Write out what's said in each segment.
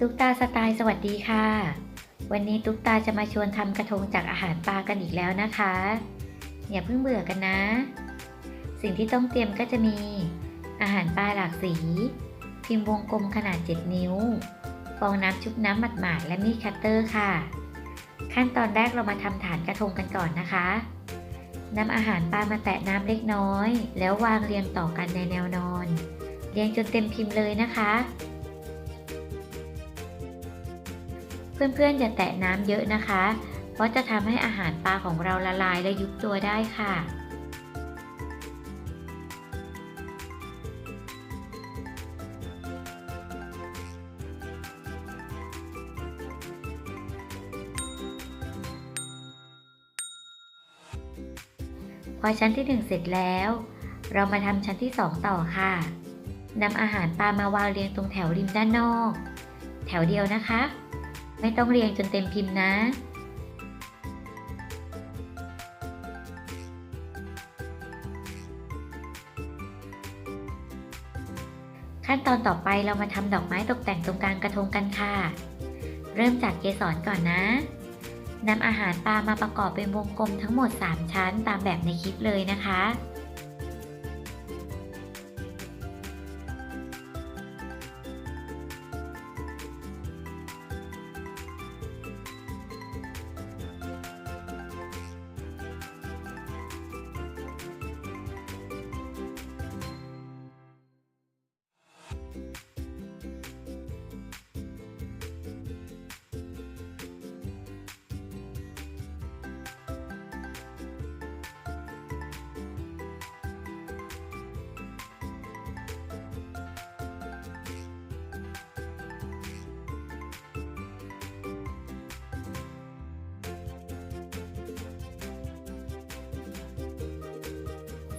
ตุ๊กตาสไตล์สวัสดีค่ะ วันนี้ตุ๊กตาจะมาชวนทำกระทงจากอาหารปลากันอีกแล้วนะคะ อย่าเพิ่งเบื่อกันนะ สิ่งที่ต้องเตรียมก็จะมี อาหารปลาหลากสี พิมพ์วงกลมขนาด 7 นิ้ว ฟองน้ำชุบน้ำหมาดๆและมีดคัตเตอร์ค่ะ ขั้นตอนแรกเรามาทำฐานกระทงกันก่อนนะคะนำอาหารปลามาแตะน้ำเล็กน้อย แล้ววางเรียงต่อกันในแนวนอน เรียงจนเต็มพิมพ์เลยนะคะ เพื่อนๆอย่าแตะน้ำเยอะนะคะ เพราะจะทำให้อาหารปลาของเราละลายและยุบตัวได้ค่ะ พอชั้นที่ 1 เสร็จแล้ว เรามาทำชั้นที่ 2 ต่อค่ะนำอาหารปลามาวางเรียงตรงแถวริมด้านนอก แถวเดียวนะคะ ไม่ต้องเรียงจนเต็มพิมพ์นะ ขั้นตอนต่อไปเรามาทำดอกไม้ตกแต่งตรงกลางกระทงกันค่ะ เริ่มจากเกสรก่อนนะนำอาหารปลามาประกอบเป็นวงกลมทั้งหมด 3 ชั้นตามแบบในคลิปเลยนะคะ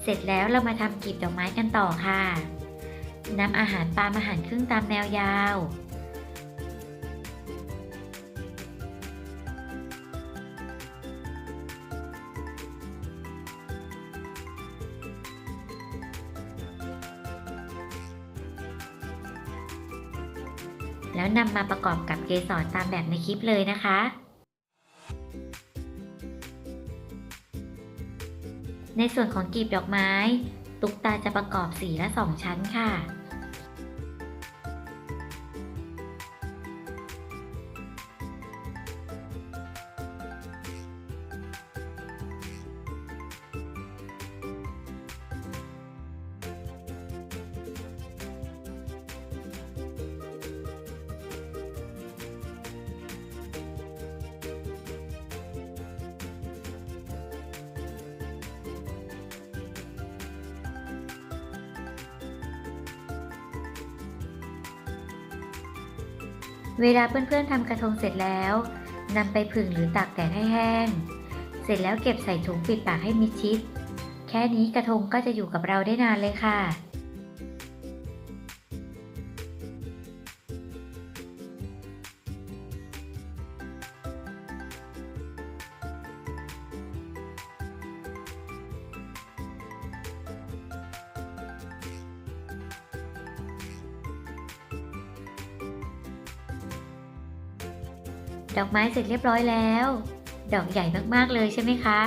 เสร็จแล้วเรามาทำกลีบดอกไม้กันต่อค่ะ นำอาหารปลามาหั่นครึ่งตามแนวยาว แล้วนำมาประกอบกับเกสรตามแบบในคลิปเลยนะคะในส่วนของกลีบดอกไม้ ตุ๊กตาจะประกอบสีละสองชั้นค่ะ เวลาเพื่อนๆทำกระทงเสร็จแล้วนำไปผึ่งหรือตากแดดให้แห้ง เสร็จแล้วเก็บใส่ถุงปิดปากให้มิดชิด แค่นี้กระทงก็จะอยู่กับเราได้นานเลยค่ะ ดอกไม้เสร็จเรียบร้อยแล้ว ดอกใหญ่มากๆเลยใช่ไหมคะ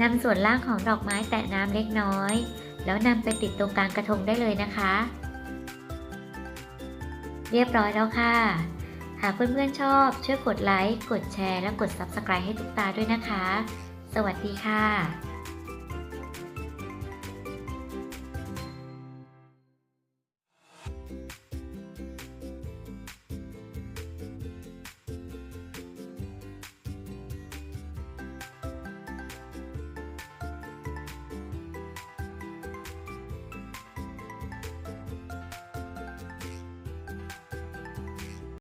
นำส่วนล่างของดอกไม้แตะน้ำเล็กน้อย แล้วนำไปติดตรงกลางกระทงได้เลยนะคะ เรียบร้อยแล้วค่ะ หากเพื่อนๆชอบ ช่วยกดไลค์ กดแชร์ และกด Subscribe ให้ทุกตาด้วยนะคะ สวัสดีค่ะ